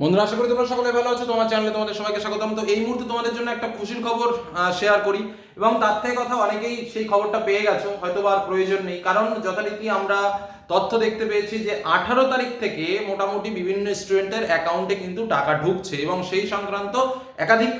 বন্ধুরা, আশা করি তোমরা সকলে ভালো আছো। তোমার চ্যানেলে তোমাদের সবাইকে স্বাগতম। তো এই মুহূর্তে তোমাদের জন্য একটা খুশির খবর শেয়ার করি। এবং তার থেকে কথা অনেকেই সেই খবরটা পেয়ে গেছো হয়তো আর প্রয়োজন নেই। কারণ যথারীতি আমরা তথ্য দেখতে পেয়েছি যে আঠারো তারিখ থেকে মোটামুটি বিভিন্ন স্টুডেন্টের অ্যাকাউন্টে কিন্তু টাকা ঢুকছে এবং সেই সংক্রান্ত একাধিক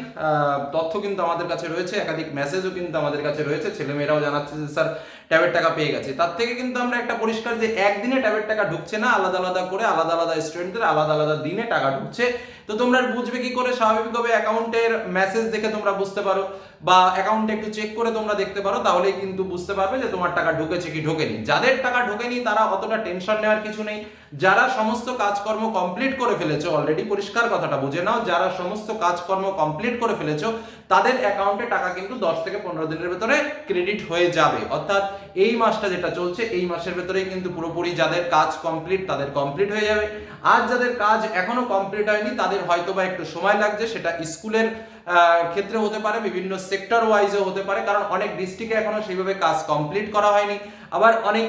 তথ্য কিন্তু আমাদের কাছে রয়েছে, একাধিক মেসেজও কিন্তু আমাদের কাছে রয়েছে। ছেলেমেয়েরাও জানাচ্ছে যে, স্যার, ট্যাবের টাকা পেয়ে গেছে। তার থেকে কিন্তু আমরা একটা পরিষ্কার যে একদিনে ট্যাবের টাকা ঢুকছে না, আলাদা আলাদা করে আলাদা আলাদা স্টুডেন্টদের আলাদা আলাদা দিনে টাকা ঢুকছে। তো তোমরা বুঝবে কি করে? স্বাভাবিকভাবে অ্যাকাউন্টের মেসেজ দেখে তোমরা বুঝতে পারো। বা অ্যাকাউন্টে একটু চেক করে তোমরা দেখতে পারো, তাহলেই কিন্তু বুঝতে পারবে যে তোমার টাকা ঢুকেছে কি ঢোকেনি। যাদের টাকা ঢোকেনি, তারা অতটা টেনশন নেওয়ার কিছু নেই। যারা সমস্ত কাজকর্ম কমপ্লিট করে ফেলেছো অলরেডি পরিষ্কার কথাটা বুঝে নাও, যারা সমস্ত কাজকর্ম কমপ্লিট করে ফেলেছো, তাদের অ্যাকাউন্টে টাকা কিন্তু দশ থেকে পনেরো দিনের ভেতরে ক্রেডিট হয়ে যাবে। অর্থাৎ এই মাসটা যেটা চলছে, এই মাসের ভেতরেই কিন্তু পুরোপুরি যাদের কাজ কমপ্লিট তাদের কমপ্লিট হয়ে যাবে। আর যাদের কাজ এখনও কমপ্লিট হয়নি, তাদের হয়তো বা একটু সময় লাগছে, সেটা স্কুলের ক্ষেত্রে হতে পারে, বিভিন্ন সেক্টর ওয়াইজও হতে পারে, কারণ অনেক ডিস্ট্রিক্টে এখনও সেইভাবে কাজ কমপ্লিট করা হয়নি। আবার অনেক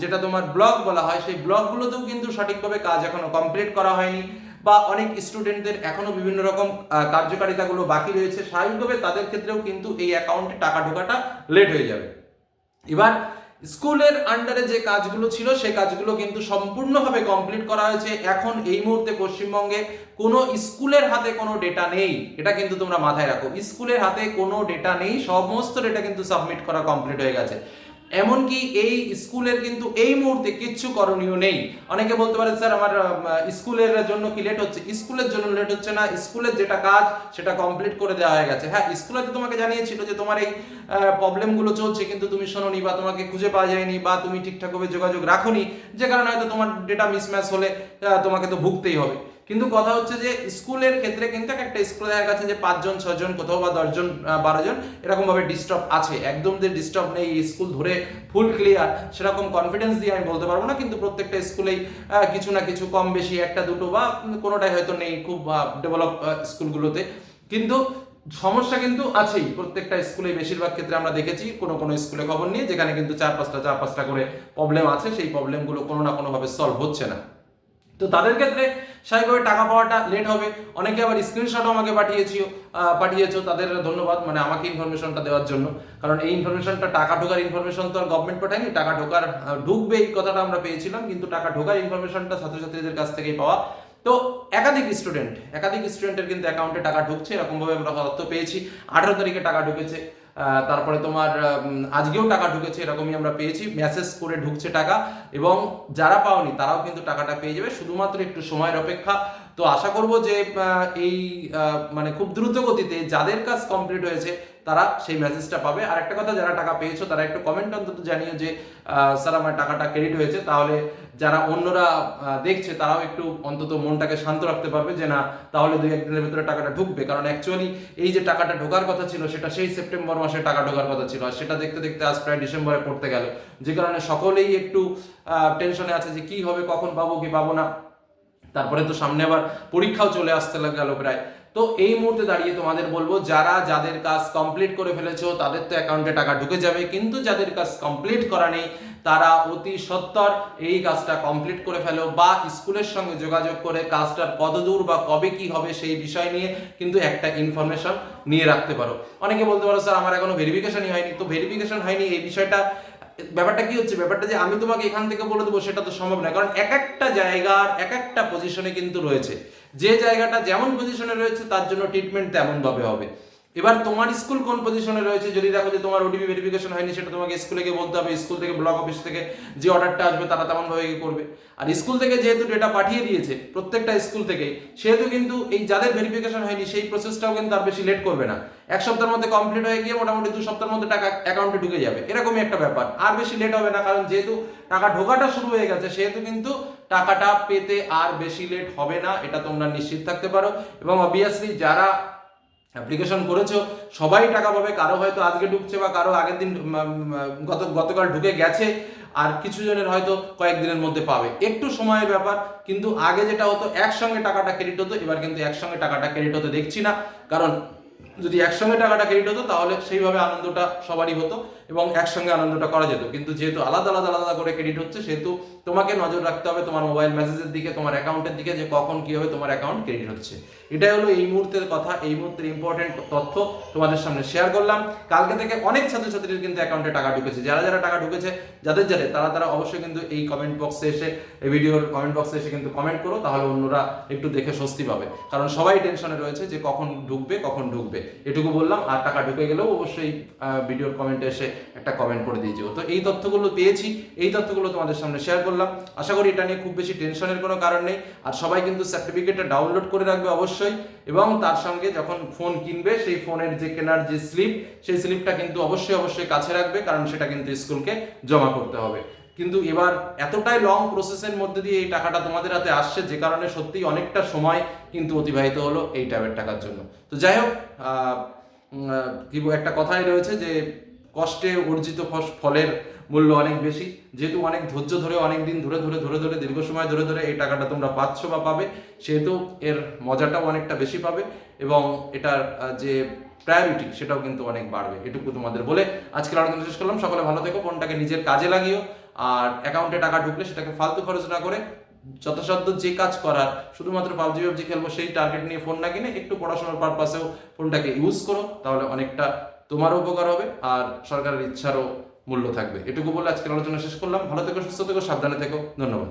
যেটা তোমার ব্লক বলা হয়, সেই ব্লকগুলোতেও কিন্তু সঠিকভাবে কাজ এখনও কমপ্লিট করা হয়নি বা অনেক স্টুডেন্টদের এখনও বিভিন্ন রকম কার্যকারিতাগুলো বাকি রয়েছে। স্বাভাবিকভাবে তাদের ক্ষেত্রেও কিন্তু এই অ্যাকাউন্টে টাকা ঢোকাটা লেট হয়ে যাবে। এবার স্কুলের আন্ডারে যে কাজগুলো ছিল, সে কাজগুলো কিন্তু সম্পূর্ণভাবে কমপ্লিট করা হয়েছে। এখন এই মুহূর্তে পশ্চিমবঙ্গে কোনো স্কুলের হাতে কোনো ডেটা নেই। এটা কিন্তু তোমরা মাথায় রাখো। স্কুলের হাতে কোনো ডেটা নেই, সমস্ত ডেটা কিন্তু সাবমিট করা কমপ্লিট হয়ে গেছে। এমনকি এই স্কুলের কিন্তু এই মুহূর্তে কিচ্ছু করণীয় নেই। অনেকে বলতে পারে, স্যার, আমার স্কুলের জন্য কি লেট হচ্ছে? স্কুলের জন্য লেট হচ্ছে না। স্কুলের যেটা কাজ, সেটা কমপ্লিট করে দেওয়া হয়ে গেছে। হ্যাঁ স্কুলে তো তোমাকে জানিয়েছিল যে তোমার এই প্রবলেমগুলো চলছে, কিন্তু তুমি শোনোনি বা তোমাকে খুঁজে পাওয়া যায়নি বা তুমি ঠিকঠাকভাবে যোগাযোগ রাখোনি। যে কারণে হয়তো তোমার ডেটা মিসম্যাচ হলে তোমাকে তো ভুগতেই হবে। কিন্তু কথা হচ্ছে যে স্কুলের ক্ষেত্রে কিন্তু একটা স্কুলে দেখা গেছে যে পাঁচজন ছজন কোথাও বা দশজন আহ, বারো জন এরকম ভাবে ডিস্টার্ব আছে। একদম যে ডিস্টার্ব নেই স্কুল ধরে ফুল ক্লিয়ার সেরকম কনফিডেন্স দিয়ে আমি বলতে পারব না কিন্তু প্রত্যেকটা স্কুলেই কিছু না কিছু কম বেশি একটা দুটো বা কোনোটাই হয়তো নেই খুব ডেভেলপ স্কুলগুলোতে। কিন্তু সমস্যা কিন্তু আছেই। প্রত্যেকটা স্কুলে বেশিরভাগ ক্ষেত্রে আমরা দেখেছি কোনো কোনো স্কুলে খবর নিয়ে যেখানে কিন্তু চার পাঁচটা চার পাঁচটা করে প্রবলেম আছে সেই প্রবলেমগুলো কোনো না কোনোভাবে সলভ হচ্ছে না। তো তাদের ক্ষেত্রে স্বাভাবিকভাবে টাকা পাওয়াটা লেট হবে। অনেকে আবার স্ক্রিনশটও আমাকে পাঠিয়েছিও পাঠিয়েছো তাদের ধন্যবাদ মানে আমাকে ইনফরমেশনটা দেওয়ার জন্য। কারণ এই ইনফরমেশনটা টাকা ঢোকার ইনফরমেশন তো আর গভর্নমেন্ট পাঠায়নি, টাকা ঢোকার ঢুকবে এই কথাটা আমরা পেয়েছিলাম, কিন্তু টাকা ঢোকার ইনফরমেশনটা ছাত্রছাত্রীদের কাছ থেকেই পাওয়া। তো একাধিক স্টুডেন্ট একাধিক স্টুডেন্টের কিন্তু অ্যাকাউন্টে টাকা ঢুকছে, এরকমভাবে আমরা তথ্য পেয়েছি। আঠারো তারিখে টাকা ঢুকেছে। তারপরে তোমার আজকেও টাকা ঢুকেছে, এরকমই আমরা পেয়েছি। মেসেজ করে ঢুকছে টাকা। এবং যারা পাওনি, তারাও কিন্তু টাকাটা পেয়ে যাবে। শুধুমাত্র একটু সময়ের অপেক্ষা। তো আশা করব যে এই মানে খুব দ্রুত গতিতে যাদের কাজ কমপ্লিট হয়েছে, তারা সেই মেসেজটা পাবে। আর একটা কথা, যারা টাকা পেয়েছ, তারা একটু কমেন্ট অন্তত জানিও যে স্যার, আমার টাকাটা ক্রেডিট হয়েছে। তাহলে যারা অন্যরা দেখছে, তারাও একটু অন্তত মনটাকে শান্ত রাখতে পারবে যে, না, তাহলে দুই একদিনের ভিতরে টাকাটা ঢুকবে। কারণ অ্যাকচুয়ালি এই যে টাকাটা ঢোকার কথা ছিল, সেটা সেই সেপ্টেম্বর মাসে টাকা ঢোকার কথা ছিল। আর সেটা দেখতে দেখতে আজ প্রায় ডিসেম্বরে পড়তে গেল। যে কারণে সকলেই একটু টেনশনে আছে যে, কি হবে, কখন পাবো, কি পাবো না। তারপরে তো সামনে আবার পরীক্ষাও চলে আসতে গেল প্রায়। তো এই মুহূর্তে দাঁড়িয়ে তোমাদের বলব, যারা যাদের কাজ কমপ্লিট করে ফেলেছো, তাদের তো অ্যাকাউন্টে টাকা ঢুকে যাবে, কিন্তু যাদের কাজ কমপ্লিট করা নেই, তারা অতি সত্তর এই কাজটা কমপ্লিট করে ফেলো বা স্কুলের সঙ্গে যোগাযোগ করে কাজটার কতদূর বা কবে কি হবে সেই বিষয় নিয়ে কিন্তু একটা ইনফরমেশন নিয়ে রাখতে পারো। অনেকে বলতে পারো, স্যার, আমার এখনও ভেরিফিকেশনই হয়নি। তো ভেরিফিকেশন হয়নি, এই বিষয়টা ব্যাপারটা কি হচ্ছে? ব্যাপারটা যে আমি তোমাকে এখান থেকে বলে দেবো সেটা তো সম্ভব না কারণ এক একটা জায়গার, এক একটা পজিশনে কিন্তু রয়েছে। যে জায়গাটা যেমন পজিশনে রয়েছে, তার জন্য ট্রিটমেন্ট তেমনভাবে হবে। এবার তোমার স্কুল কোন পজিশনে রয়েছে? যদি দেখো যে তোমার ওটিপি ভেরিফিকেশন হয়নি, সেটা তোমাকে স্কুলে গিয়ে বলতে হবে। স্কুল থেকে ব্লক অফিস থেকে যে অর্ডারটা আসবে, তারা তেমন ভাবে করবে। আর স্কুল থেকে যেহেতু ডেটা পাঠিয়ে দিয়েছে, প্রত্যেকটা স্কুল থেকে, সেহেতু কিন্তু এই যাদের ভেরিফিকেশন হয়নি, সেই প্রসেসটাও কিন্তু আর বেশি লেট করবে না। এক সপ্তাহের মধ্যে কমপ্লিট হয়ে গিয়ে মোটামুটি দু সপ্তাহের মধ্যে টাকা অ্যাকাউন্টে ঢুকে যাবে। এরকমই একটা ব্যাপার। আর বেশি লেট হবে না, কারণ যেহেতু টাকা ঢোকাটা শুরু হয়ে গেছে, সেহেতু কিন্তু টাকাটা পেতে আর বেশি লেট হবে না, এটা তোমরা নিশ্চিত থাকতে পারো। এবং অবভিয়াসলি যারা অ্যাপ্লিকেশন করেছ, সবাই টাকা পাবে, কারও হয়তো আজকে ঢুকছে বা কারও আগের দিন গত, গতকাল ঢুকে গেছে, আর কিছু জনের হয়তো কয়েকদিনের মধ্যে পাবে। একটু সময়ের ব্যাপার, কিন্তু আগে যেটা হতো, একসঙ্গে টাকাটা ক্রেডিট হতো, এবার কিন্তু একসঙ্গে টাকাটা ক্রেডিট হতে দেখছি না। কারণ যদি একসঙ্গে টাকাটা ক্রেডিট হতো, তাহলে সেইভাবে আনন্দটা সবারই হতো। এবং একসঙ্গে আনন্দটা করা যেত। কিন্তু যেহেতু আলাদা আলাদা আলাদা করে ক্রেডিট হচ্ছে, সেহেতু তোমাকে নজর রাখতে হবে তোমার মোবাইল মেসেজের দিকে, তোমার অ্যাকাউন্টের দিকে যে কখন কি হবে তোমার অ্যাকাউন্ট ক্রেডিট হচ্ছে। এটাই হলো এই মুহূর্তের কথা, এই মুহূর্তের ইম্পর্টেন্ট তথ্য তোমাদের সামনে শেয়ার করলাম। কালকে থেকে অনেক ছাত্রছাত্রীর কিন্তু অ্যাকাউন্টে টাকা ঢুকেছে। যারা যারা টাকা ঢুকেছে, যাদের যাদের, তারা তারা অবশ্যই কিন্তু এই কমেন্ট বক্সে এসে, এই ভিডিওর কমেন্ট বক্সে এসে কিন্তু কমেন্ট করো, তাহলে অন্যরা একটু দেখে স্বস্তি পাবে। কারণ সবাই টেনশনে রয়েছে যে কখন ঢুকবে কখন ঢুকবে। এটুকু বললাম, আর টাকা ঢুকে গেলেও অবশ্যই ভিডিওর কমেন্টে এসে একটা কমেন্ট করে দিয়ে তো এই তথ্যগুলো পেয়েছি, এই তথ্যগুলো তোমাদের সামনে শেয়ার করলাম। আশা করি এটা নিয়ে খুব বেশি টেনশনের কোনো কারণ নেই। আর সবাই কিন্তু সার্টিফিকেটটা ডাউনলোড করে রাখবে অবশ্যই। এবং তার সঙ্গে যখন ফোন কিনবে, সেই ফোনের যে কেনার যে স্লিপ সেই স্লিপটা কিন্তু অবশ্যই অবশ্যই কাছে রাখবে, কারণ সেটা কিন্তু স্কুলকে জমা করতে হবে। কিন্তু এবার এতটাই লং প্রসেসের মধ্যে দিয়ে এই টাকাটা তোমাদের হাতে আসছে, যে কারণে সত্যিই অনেকটা সময় কিন্তু অতিবাহিত হলো এই ট্যাবের টাকার জন্য। তো যাই হোক কি একটা কথাই রয়েছে যে কষ্টে অর্জিত ফলের মূল্য অনেক বেশি। যেহেতু অনেক ধৈর্য ধরে অনেক দিন ধরে ধরে ধরে ধরে, দীর্ঘ সময় ধরে ধরে এই টাকাটা তোমরা পাচ্ছ বা পাবে, সেহেতু এর মজাটাও অনেকটা বেশি পাবে এবং এটার যে প্রায়োরিটি সেটাও কিন্তু অনেক বাড়বে, এটুকু তোমাদের বলে আজকের আলোচনা শেষ করলাম। সকলে ভালো থেকো, ফোনটাকে নিজের কাজে লাগিও, আর অ্যাকাউন্টে টাকা ঢুকলে সেটাকে ফালতু খরচ না করে যথাসাধ্য যে কাজ করার, শুধুমাত্র পাবজি পাবজি খেলব সেই টার্গেট নিয়ে ফোন না কিনে একটু পড়াশোনার পারপাসেও ফোনটাকে ইউজ করো, তাহলে অনেকটা তোমারও উপকার হবে আর সরকারের ইচ্ছারও মূল্য থাকবে। এটুকু বলে আজকের আলোচনা শেষ করলাম। ভালো থেকো, সুস্থ থেকো, সাবধানে থেকো। ধন্যবাদ।